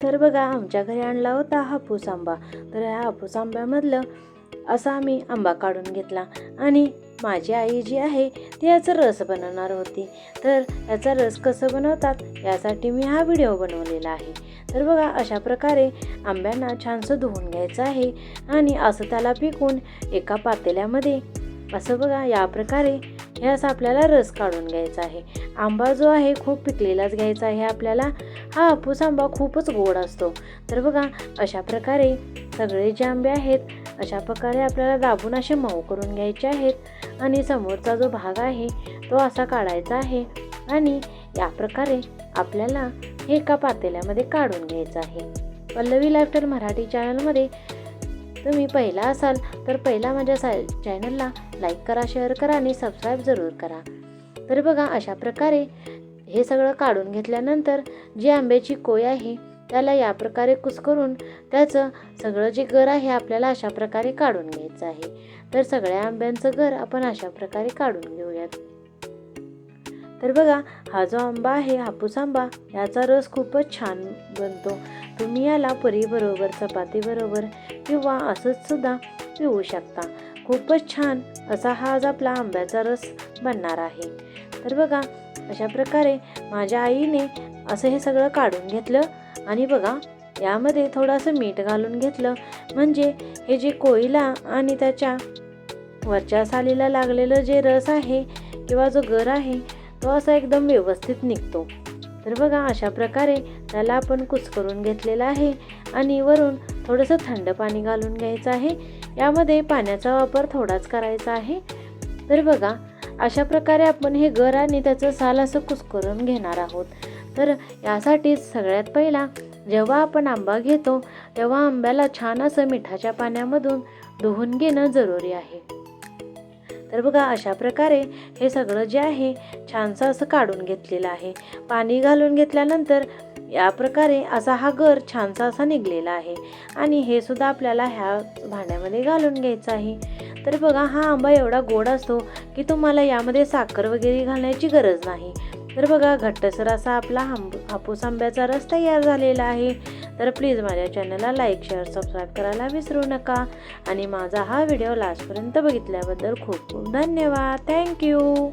तर बघा आमच्या घरी आणला होता हापूस आंबा तर ह्या हापूस आंब्यामधलं असा आम्ही आंबा काढून घेतला. आणि माझी आई जी आहे ती याचा रस बनवणार होती. तर याचा रस कसं बनवतात यासाठी मी हा व्हिडिओ बनवलेला आहे. तर बघा अशा प्रकारे आंब्यांना छानसं धुवून घ्यायचं आहे. आणि असं त्याला पिकून एका पातेल्यामध्ये असं बघा या प्रकारे हे असं आपल्याला रस काढून घ्यायचा आहे. आंबा जो आहे खूप पिकलेलाच घ्यायचा आहे आपल्याला. हा हापूस आंबा खूपच गोड असतो. तर बघा अशा प्रकारे सगळे जे आंबे आहेत अशा प्रकारे आपल्याला दाबून असे मऊ करून घ्यायचे आहेत. आणि समोरचा जो भाग आहे तो असा काढायचा आहे. आणि या प्रकारे आपल्याला हे एका पातेल्यामध्ये काढून घ्यायचं आहे. पल्लवी लाईफस्टाईल मराठी चॅनलमध्ये तुम्ही पहिला असाल तर पहिला माझ्या सा चॅनलला लाईक करा शेअर करा आणि सबस्क्राईब जरूर करा. तर बघा अशा प्रकारे हे सगळं काढून घेतल्यानंतर जी आंब्याची कोय आहे त्याला या प्रकारे कुस्करून त्याचं सगळं जे गर आहे आपल्याला अशा प्रकारे काढून घ्यायचं आहे. तर सगळ्या आंब्यांचं घर आपण अशा प्रकारे काढून घेऊयात. तर बघा हा जो आंबा आहे हापूस आंबा याचा रस खूपच छान बनतो. तुम्ही याला परीबरोबर चपातीबरोबर किंवा असंच सुद्धा पिऊ शकता. खूपच छान असा हा आज आपला आंब्याचा रस बनणार आहे. तर बघा अशा प्रकारे माझ्या आईने असं हे सगळं काढून घेतलं आणि बघा यामध्ये थोडंसं मीठ घालून घेतलं. म्हणजे हे जे कोयला आणि त्याच्या वरच्या सालीला लागलेलं जे रस आहे किंवा जो गर आहे तो असा एकदम व्यवस्थित निघतो. तर बघा अशा प्रकारे त्याला आपण कुस्करून घेतलेला आहे आणि वरून थोडंसं थंड पाणी घालून घ्यायचं आहे. यामध्ये पाण्याचा वापर थोडाच करायचा आहे. तर बघा अशा प्रकारे आपण हे गर आणि त्याचं साल असं कुस्करून घेणार आहोत. तर यासाठीच सगळ्यात पहिला जेव्हा आपण आंबा घेतो तेव्हा आंब्याला छान असं मिठाच्या पाण्यामधून धुवून घेणं जरुरी आहे. तर बघा अशा प्रकारे हे सगळं जे आहे छानसं असं काढून घेतलेलं आहे. पाणी घालून घेतल्यानंतर या प्रकारे असा हा गर छानसा असा निघलेला आहे. आणि हे सुद्धा आपल्याला ह्या भांड्यामध्ये घालून घ्यायचं आहे. तर बघा हा आंबा एवढा गोड असतो की तुम्हाला यामध्ये साखर वगैरे घालण्याची गरज नाही. तर बघा घट्टसर असा आपला हांब हापूस आंब्याचा रस तयार झालेला आहे. तर प्लीज माझ्या चॅनलला लाईक शेअर सबस्क्राईब करायला विसरू नका. आणि माझा हा व्हिडिओ लास्टपर्यंत बघितल्याबद्दल खूप खूप धन्यवाद. थँक्यू.